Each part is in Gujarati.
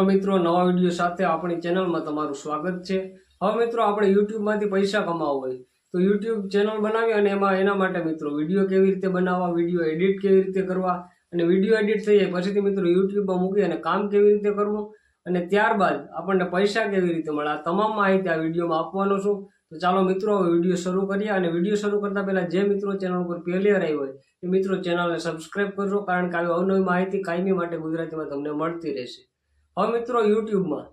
હેલો મિત્રો, નવા વીડિયો સાથે આપણી ચેનલમાં તમારું સ્વાગત છે. હવે મિત્રો, આપણે યુટ્યુબમાંથી પૈસા કમાવવા હોય તો યુટ્યુબ ચેનલ બનાવી અને એમાં એના માટે મિત્રો વીડિયો કેવી રીતે બનાવવા, વીડિયો એડિટ કેવી રીતે કરવા અને વીડિયો એડિટ થઈ જાય પછીથી મિત્રો યુટ્યુબમાં મૂકી અને કામ કેવી રીતે કરવું અને ત્યારબાદ આપણને પૈસા કેવી રીતે મળે, આ તમામ માહિતી આ વિડીયોમાં આપવાનો છું. તો ચાલો મિત્રો, હવે વીડિયો શરૂ કરીએ અને વીડિયો શરૂ કરતા પહેલા જે મિત્રો ચેનલ ઉપર પહેલી વાર હોય એ મિત્રો ચેનલને સબસ્ક્રાઇબ કરજો, કારણ કે આવી અવનવી માહિતી કાયમી માટે ગુજરાતીમાં તમને મળતી રહેશે. હવે મિત્રો યુટ્યુબમાં,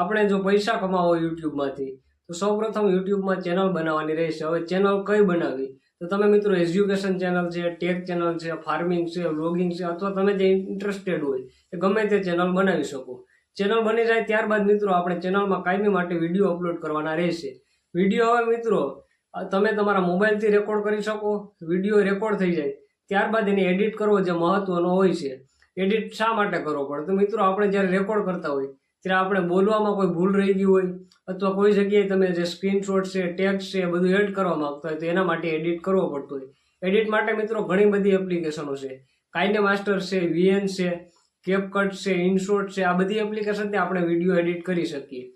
આપણે જો પૈસા કમાવો યુટ્યુબમાંથી, તો સૌપ્રથમ યુટ્યુબમાં ચેનલ બનાવવાની રહેશે. હવે ચેનલ કઈ બનાવવી તો તમે મિત્રો એજ્યુકેશન ચેનલ છે, ટેક ચેનલ છે, ફાર્મિંગ છે, વ્લોગિંગ છે, અથવા તમે જે ઇન્ટરેસ્ટેડ હોય, એ ગમે તે ચેનલ બનાવી શકો. ચેનલ બની જાય ત્યારબાદ મિત્રો આપણે ચેનલમાં કાયમી માટે વીડિયો અપલોડ કરવાના રહેશે. વીડિયો હવે મિત્રો તમે તમારા મોબાઈલથી રેકોર્ડ કરી શકો. વીડિયો રેકોર્ડ થઈ જાય. ત્યારબાદ એને એડિટ કરવો જે મહત્વનો હોય છે. એડિટ શા માટે કરવો પડે? તો મિત્રો, આપણે જ્યારે રેકોર્ડ કરતા હોય, ત્યારે આપણે બોલવામાં કોઈ ભૂલ રહી ગઈ હોય, અથવા કોઈ જગ્યાએ તમે જે સ્ક્રીનશોટ છે ટેક્સ છે, એ બધું એડ કરવા માંગતા હોય, તો એના માટે એડિટ કરવો પડતો હોય. એડિટ માટે મિત્રો, ઘણી બધી એપ્લિકેશનો છે. કાઈને માસ્ટર છે વીએન છે કેપકટ છે ઇનશોટ છે, આ બધી એપ્લિકેશનથી આપણે વીડિયો એડિટ કરી શકીએ.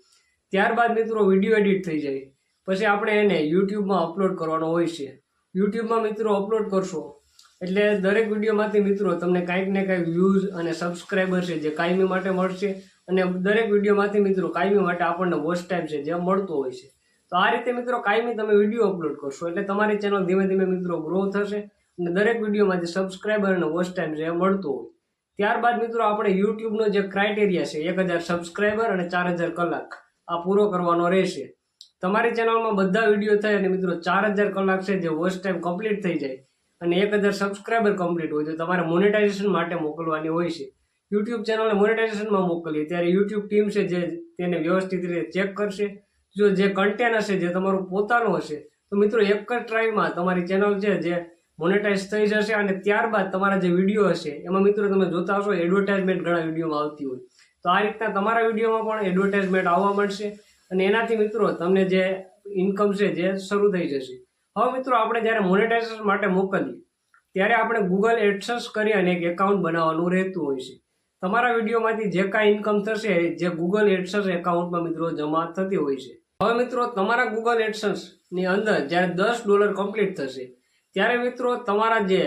ત્યારબાદ મિત્રો વીડિયો એડિટ થઈ જાય. પછી આપણે એને યુટ્યુબમાં અપલોડ કરવાનો હોય છે. યુટ્યુબમાં મિત્રો અપલોડ કરશો એટલે દરેક વિડીયોમાંથી મિત્રો, તમને કાંઈક ને કાંઈક વ્યૂઝ અને સબસ્ક્રાઈબર છે જે કાયમી માટે મળશે. અને દરેક વિડીયોમાંથી મિત્રો, કાયમી માટે આપણને વોચ ટાઈમ છે જે મળતો હોય છે. તો આ રીતે મિત્રો, કાયમી તમે વીડિયો અપલોડ કરશો એટલે તમારી ચેનલ ધીમે ધીમે મિત્રો ગ્રો થશે અને દરેક વિડીયોમાંથી સબસ્ક્રાઈબર અને વોચ ટાઈમ છે એ મળતો હોય. ત્યારબાદ મિત્રો, આપણે યુટ્યુબનો જે ક્રાઇટેરિયા છે, એક હજાર સબસ્ક્રાઈબર અને ચાર હજાર કલાક, આ પૂરો કરવાનો રહેશે. તમારી ચેનલમાં બધા વીડિયો થાય અને મિત્રો, ચાર હજાર કલાક છે જે વોચ ટાઈમ કમ્પ્લીટ થઈ જાય. અને એક હજાર સબસ્ક્રાઈબર કમ્પ્લીટ હોય તો તમારે મોનેટાઇઝેશન માટે મોકલવાની હોય છે. યુટ્યુબ ચેનલને મોનેટાઇઝેશનમાં મોકલીએ. ત્યારે યુટ્યુબ ટીમ છે જે તેને વ્યવસ્થિત રીતે ચેક કરશે. જો જે કન્ટેન્ટ હશે, જે તમારું પોતાનું હશે, તો મિત્રો એક જ ટ્રાયમાં તમારી ચેનલ છે જે મોનેટાઇઝ થઈ જશે અને ત્યારબાદ તમારા જે વીડિયો હશે, એમાં મિત્રો તમે જોતા હશો એડવર્ટાઇઝમેન્ટ ઘણા વિડીયોમાં આવતી હોય. તો આ રીતના તમારા વિડીયોમાં પણ એડવર્ટાઇઝમેન્ટ આવવા મળશે અને એનાથી મિત્રો તમને જે ઇન્કમ છે જે શરૂ થઈ જશે. હવે મિત્રો આપણે જ્યારે મોનેટાઇઝેશન માટે મોકલીએ, ત્યારે આપણે ગૂગલ એડસન્સ કરી અને એક એકાઉન્ટ બનાવવાનું રહેતું હોય છે. તમારા વિડીયોમાંથી જે કાંઈ ઇન્કમ થશે જે ગૂગલ એડસન્સ એકાઉન્ટમાં મિત્રો જમા થતી હોય છે. હવે મિત્રો તમારા ગૂગલ એડસન્સની અંદર જ્યારે દસ ડોલર કમ્પ્લીટ થશે, ત્યારે મિત્રો તમારા જે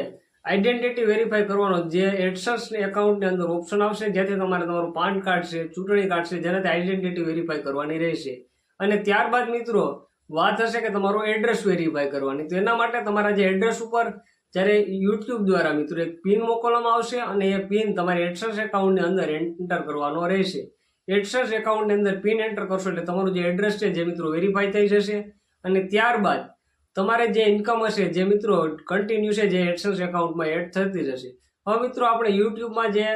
આઈડેન્ટિટી વેરીફાઈ કરવાનો જે એડસન્સ એકાઉન્ટની અંદર ઓપ્શન આવશે, જેથી તમારે તમારું પાન કાર્ડ છે, ચૂંટણી કાર્ડ છે, જેનાથી આઈડેન્ટિટી વેરીફાઈ કરવાની રહેશે. અને ત્યારબાદ મિત્રો વાત હશે કે તમારું એડ્રેસ વેરીફાઈ કરવાની. તો એના માટે તમારા જે એડ્રેસ ઉપર જ્યારે યુટ્યુબ દ્વારા મિત્રો એક પિન મોકલવામાં આવશે અને એ પિન તમારી એડસન્સ એકાઉન્ટની અંદર એન્ટર કરવાનો રહેશે. એડસન્સ એકાઉન્ટની અંદર પિન એન્ટર કરશો એટલે તમારું જે એડ્રેસ છે જે મિત્રો વેરીફાઈ થઈ જશે. અને ત્યારબાદ તમારે જે ઇન્કમ હશે જે મિત્રો કન્ટિન્યુ છે જે એડસન્સ એકાઉન્ટમાં એડ થતી જશે. હવે મિત્રો આપણે યુટ્યુબમાં જે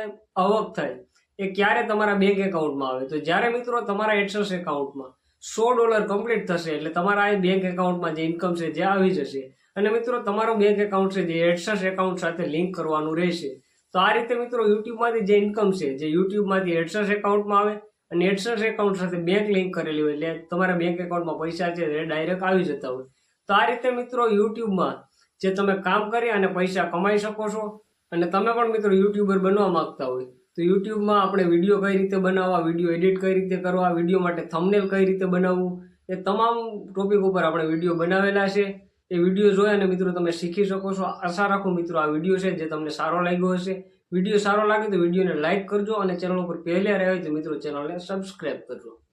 આવક થાય એ ક્યારે તમારા બેંક એકાઉન્ટમાં આવે? તો જ્યારે મિત્રો તમારા એડસન્સ એકાઉન્ટમાં સો ડોલર કમ્પ્લીટ થશે એટલે તમારા આ બેંક એકાઉન્ટમાં જે ઇન્કમ છે જે આવી જશે. અને મિત્રો, તમારું બેંક એકાઉન્ટ છે જે એડસેસ એકાઉન્ટ સાથે લિંક કરવાનું રહેશે. તો આ રીતે મિત્રો, યુટ્યુબમાંથી જે ઇન્કમ છે, જે યુટ્યુબમાંથી એડસન્સ એકાઉન્ટમાં આવે અને એડસન્સ એકાઉન્ટ સાથે બેંક લિંક કરેલી હોય એટલે તમારા બેંક એકાઉન્ટમાં પૈસા છે એ ડાયરેક્ટ આવી જતા હોય. તો આ રીતે મિત્રો, યુટ્યુબમાં જે તમે કામ કરી અને પૈસા કમાઈ શકો છો અને તમે પણ મિત્રો, યુટ્યુબર બનવા માંગતા હોય. તો યુટ્યુબમાં આપણે વીડિયો કઈ રીતે બનાવવા, વીડિયો એડિટ કઈ રીતે કરવા, વીડિયો માટે થંબનેલ કઈ રીતે બનાવવું, એ તમામ ટોપિક ઉપર આપણે વીડિયો બનાવેલા છે. એ વીડિયો જોઈ અને મિત્રો તમે શીખી શકો છો. આશા રાખું મિત્રો આ વીડિયો છે જે તમને સારો લાગ્યો હશે. વીડિયો સારો લાગે તો વિડીયોને લાઇક કરજો અને ચેનલ ઉપર પહેલા રહ્યા હોય તો મિત્રો ચેનલને સબસ્ક્રાઇબ કરજો.